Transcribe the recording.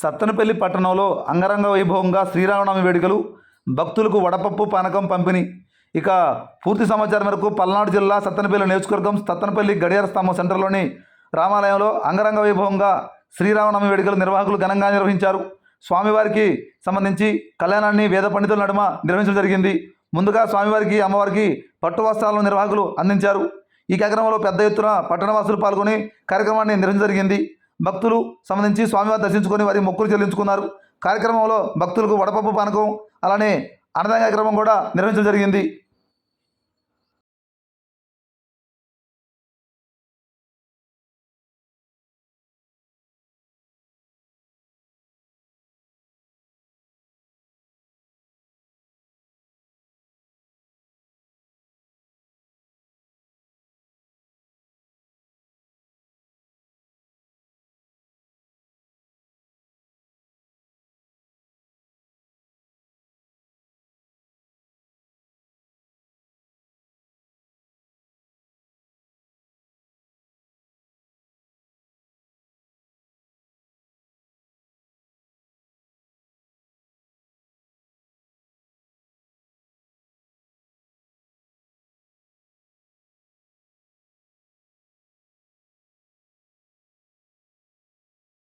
సత్తెనపల్లి పట్టణంలో అంగరంగ వైభవంగా శ్రీరామనవమి వేడుకలు భక్తులకు వడపప్పు పానకం పంపిణీ. ఇక పూర్తి సమాచారం మేరకు పల్నాడు జిల్లా సత్తెనపల్లి నియోజకవర్గం సత్తెనపల్లి గడియార స్తంభం సెంటర్లోని రామాలయంలో అంగరంగ వైభవంగా శ్రీరామనవమి వేడుకలు నిర్వాహకులు ఘనంగా నిర్వహించారు. స్వామివారికి సంబంధించి కళ్యాణాన్ని వేద పండితుల నడుమ నిర్వహించడం జరిగింది. ముందుగా స్వామివారికి అమ్మవారికి పట్టు వస్త్రాలను నిర్వాహకులు అందించారు. ఈ కార్యక్రమంలో పెద్ద ఎత్తున పట్టణవాసులు పాల్గొని కార్యక్రమాన్ని నిర్వహించడం జరిగింది. భక్తులు సంబంధించి స్వామివారి దర్శించుకొని వారి మొక్కులు చెల్లించుకున్నారు. కార్యక్రమంలో భక్తులకు వడపప్పు పానకం అలానే అన్నదాన కార్యక్రమం కూడా నిర్వహించడం జరిగింది.